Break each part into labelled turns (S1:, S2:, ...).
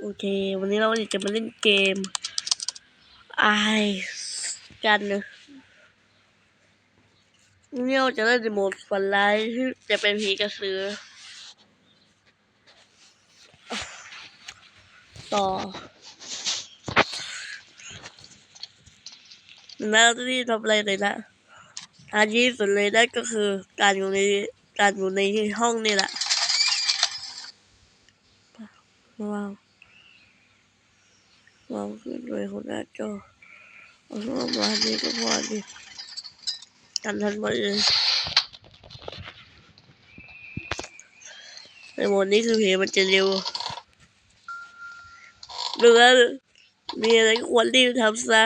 S1: โอเค วันนี้เราจะมาเล่นเกมไอกันนะวันนี้เราจะเล่นในโหมดฝันร้ายที่จะเป็นผีกระสือ ต่อแล้วที่ทำอะไรเลยนะอันที่สุดเลยนั่นก็คือการอยู่ในการอยู่ในห้องนี่แหละว้าว วาวขึ้นเลยของหน้าจอเอาเข้ามานี่ก็พอดีกันทันหมดเลยในโหมดนี้คือเพลงมันจะเร็วหรือว่ามีอะไรก็ควรรีบทำซะ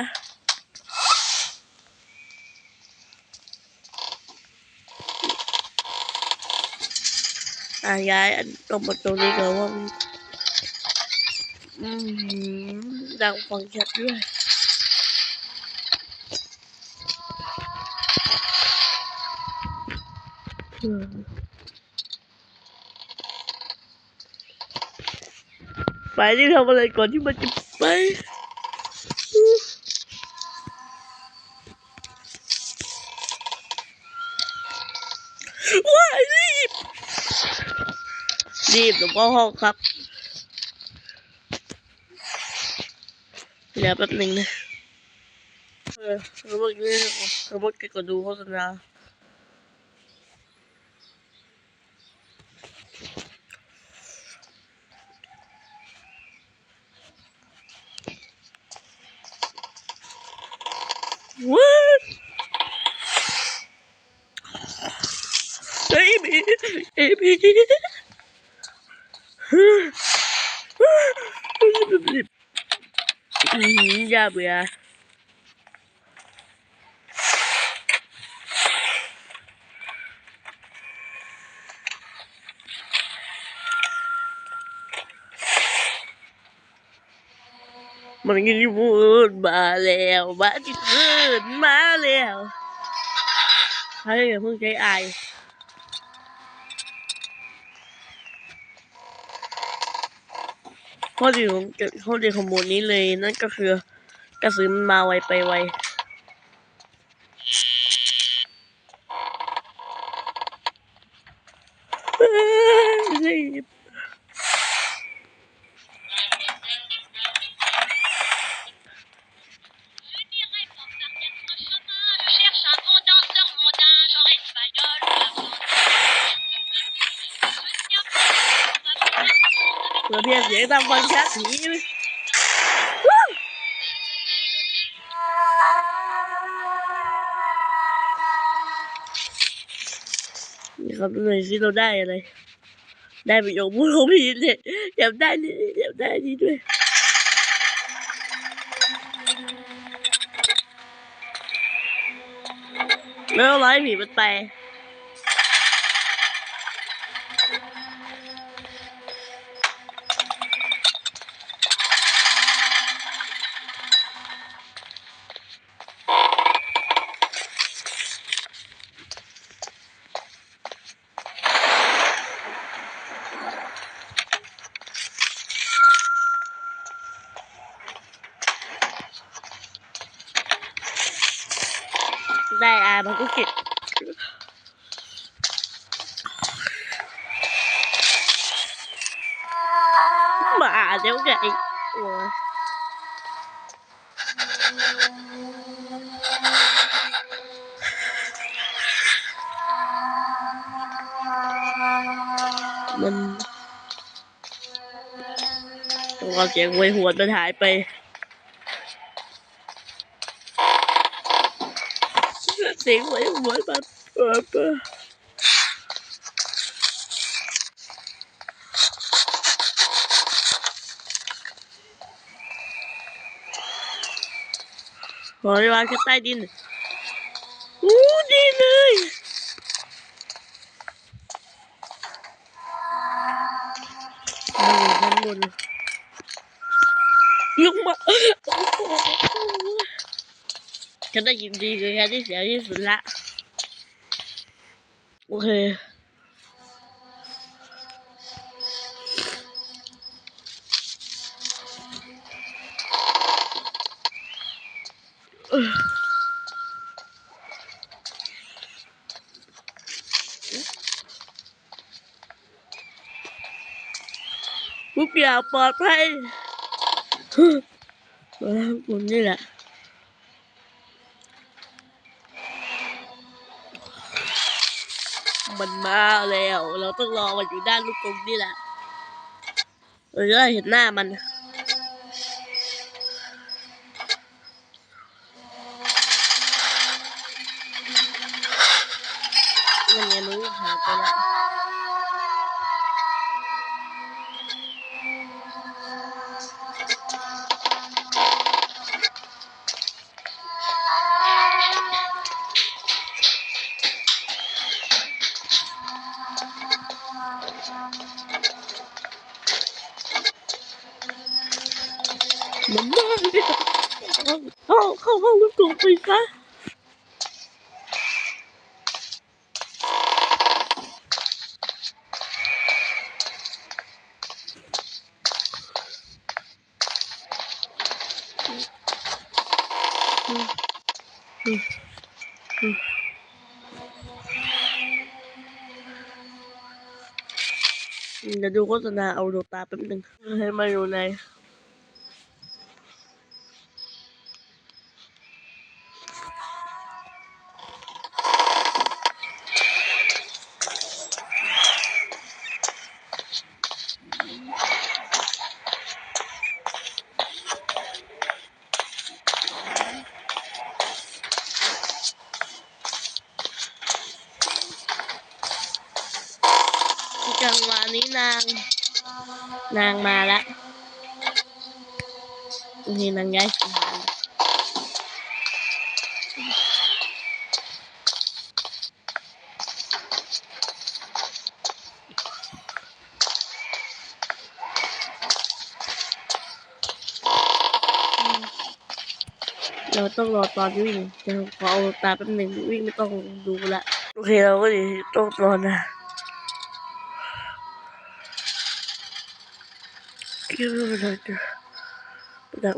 S1: อะย้ายอันตรงมาตรงนี้ก่อนว่ามันอืม ดังฟังชัดด้วยอืมไปนี่ทำอะไรก่อนที่มันจะไปว้ายรีบ รีบหลวงพ่อห้องครับ เดี๋ยวแป๊บหนึ่งนะเออเราเมื่อกี้เราเมื่อกี้ก็ดูโฆษณาว้าวเฮ้ยบีเอ้ยบี อืมอย่าเบื่อมันกินพูดมาแล้วมาที่เพูดมาแล้วเฮ้เพิ่งใจอาย ข้อดีของข้อดีของโหมดนี้เลยนั่นก็คือกระสือมันมาไวไปไว
S2: เฮ้ย
S1: เพื่อเพียงเสียงตามฟังชัดหนีเลยวู้นี่ครับดูหน่อยสิเราได้อะไร ได้ประโยคพูดของพี่เนี่ยอยากได้นี่อยากได้นี่ด้วยแล้วร้อยผีมันไป ได้อามันก็เก็บหมาเดี๋ยวไงโอ้ยมันต้องเสียงไวยหวมันหายไป เสียงไว้หัวแบบ ฉันได้ยินดีเลยแค่ที่เสียที่สุดละโอเคทุกอย่างปลอดภัยผมนี่แหละ มันมาแล้ว เราต้องรอมันอยู่ด้านลูกกรงนี่แหละเราจะได้เห็นหน้ามัน มันยังรู้หาไปแล้ว มันมาเนี่ยเข้ เข้าห้องลูกกรงไปซะดี๋ยวดูโฆษณาเอาดวงตาแป๊บหนึงให้มาอยู่ใน จังหวะนี้นาง นางมาแล้วนี่นางย้ายสถานเราต้องรอตอนวิ่งเดี๋ยวขอเอาตาแป๊บหนึ่งวิ่งไม่ต้องดูละ โอเคเราก็ดีต้องรอนะ คิดว่ามันจะดั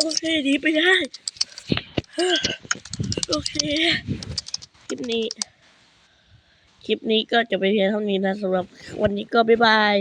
S1: โอเคดีไปได้โอเค คลิปนี้ คลิปนี้ก็จะไปเพียงเท่านี้นะสำหรับวันนี้ก็บ๊ายบาย